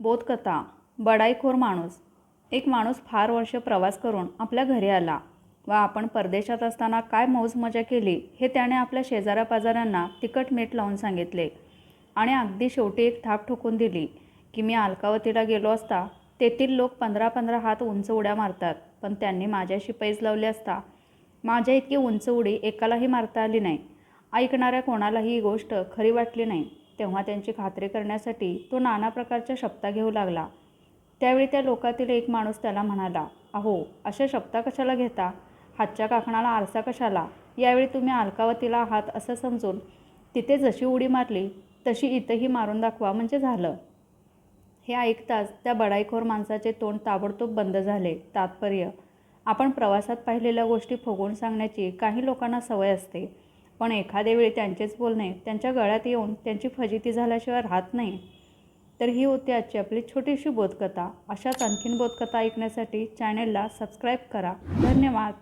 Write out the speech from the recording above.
बोधकथा बडाईखोर माणूस. एक माणूस फार वर्ष प्रवास करून आपल्या घरी आला. व आपण परदेशात असताना काय मौज मजा केली हे त्याने आपल्या शेजाऱ्यापाजाऱ्यांना तिखट मीठ लावून सांगितले. आणि अगदी शेवटी एक थाप ठोकून दिली की मी अलकावतीला गेलो असता तेथील लोक पंधरा पंधरा हात उंच उड्या मारतात पण त्यांनी माझ्याशी पैज लावले असता. माझ्या इतकी उंच उडी एकालाही मारता आली नाही. ऐकणाऱ्या कोणालाही ही गोष्ट खरी वाटली नाही. तेव्हा त्यांची खात्री करण्यासाठी तो नाना प्रकारच्या शब्दा घेऊ लागला. त्यावेळी त्या लोकातील एक माणूस त्याला म्हणाला अहो अशा शब्दा कशाला घेता? हातच्या काकणाला आरसा कशाला? यावेळी तुम्ही अलकावतीला आहात असं समजून तिथे जशी उडी मारली तशी इथंही मारून दाखवा म्हणजे झालं हे ऐकताच त्या बडाईखोर माणसाचे तोंड ताबडतोब बंद झाले. तात्पर्य आपण प्रवासात पाहिलेल्या गोष्टी फुगवून सांगण्याची काही लोकांना सवय असते. पण एखाद्या वेळी त्यांचेच बोलणे त्यांच्या गळ्यात येऊन त्यांची फजिती झाल्याशिवाय राहत नाही. तर ही होती आजची आपली छोटीशी बोधकथा. अशाच आणखीन बोधकथा ऐकण्यासाठी चॅनेलला सबस्क्राईब करा. धन्यवाद.